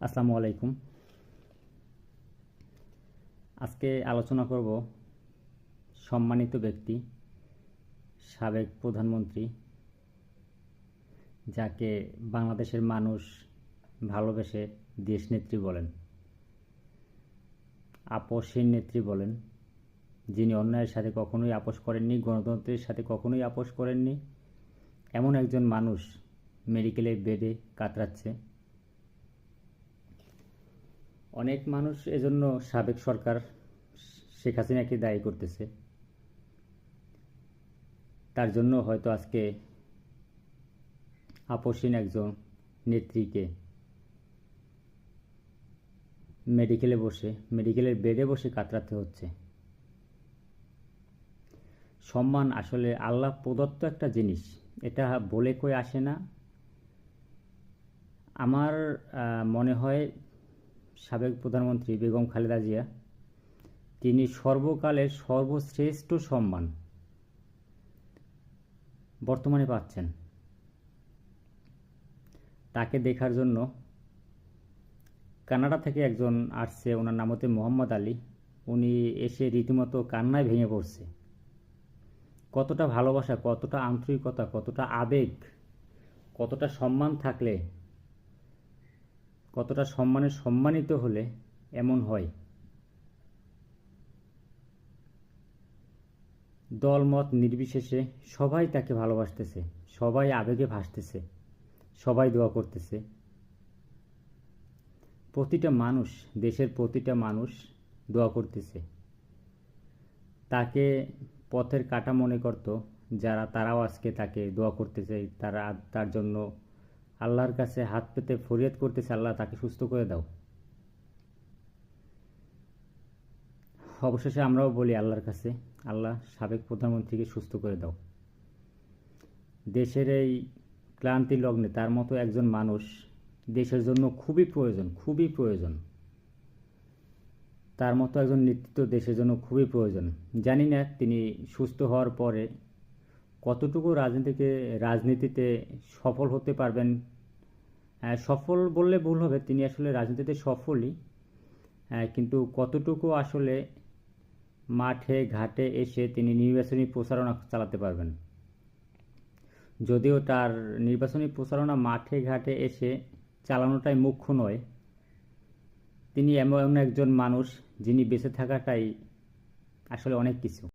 আসসালামু আলাইকুম। আজকে আলোচনা করব সম্মানিত ব্যক্তি, সাবেক প্রধানমন্ত্রী, যাকে বাংলাদেশের মানুষ ভালোবেসে দেশনেত্রী বলেন আপসহীন নেত্রী বলেন, যিনি অন্যায়ের সাথে কখনোই আপোষ করেননি, গণতন্ত্রের সাথে কখনোই আপোষ করেননি, এমন একজন মানুষ মেডিকেলের বেডে কাতরাচ্ছে অনেক মানুষ এজন্য সাবেক সরকার শেখ হাসিনাকে দায়ী করতেছে। তার জন্য হয়তো আজকে আপসীন একজন নেত্রীকে মেডিকেলে বসে, মেডিকেলের বেডে বসে কাতরাতে হচ্ছে। সম্মান আসলে আল্লাহ প্রদত্ত একটা জিনিস। এটা বলে কই আসে না। আমার মনে হয় সাবেক প্রধানমন্ত্রী বেগম খালেদা জিয়া, তিনি সর্বকালের সর্বশ্রেষ্ঠ সম্মান বর্তমানে পাচ্ছেন। তাকে দেখার জন্য কানাডা থেকে একজন আসছে, ওনার নাম হচ্ছে মোহাম্মদ আলী। উনি এসে রীতিমতো কান্নায় ভেঙে পড়ছে। কতটা ভালোবাসা, কতটা আন্তরিকতা, কতটা আবেগ, কতটা সম্মান থাকলে কতটা সম্মানে সম্মানিত হলে এমন হয়? দলমত নির্বিশেষে সবাই তাকে ভালোবাসতেছে, সবাই আবেগে ভাসতেছে, সবাই দোয়া করতেছে। প্রতিটা মানুষ, দেশের প্রতিটা মানুষ দোয়া করতেছে। তাকে পথের কাটা মনে করত, যারা তারাও আজকে তাকে দোয়া করতেছে, তারা তার জন্য আল্লাহর কাছে হাত পেতে ফরিয়াদ করতেছে, আল্লাহ তাকে সুস্থ করে দাও। অবশেষে আমরাও বলি আল্লাহর কাছে, আল্লাহ সাবেক প্রধানমন্ত্রীকে সুস্থ করে দাও। দেশের এই ক্লান্তি লগ্নে তার মতো একজন মানুষ দেশের জন্য খুবই প্রয়োজন খুবই প্রয়োজন। তার মতো একজন নেতৃত্ব দেশের জন্য খুবই প্রয়োজন। জানি না তিনি সুস্থ হওয়ার পরে কতটুকু রাজনীতিকে, রাজনীতিতে সফল হতে পারবেন সফল বললে ভুল হবে, তিনি আসলে রাজনীতিতে সফলই। কিন্তু কতটুকু আসলে মাঠে, ঘাটে এসে তিনি নির্বাচনী প্রচারণা চালাতে পারবেন? যদিও তার নির্বাচনী প্রচারণা মাঠে, ঘাটে এসে চালানোটাই মুখ্য নয়, তিনি এমন একজন মানুষ যিনি বেঁচে থাকাটাই আসলে অনেক কিছু।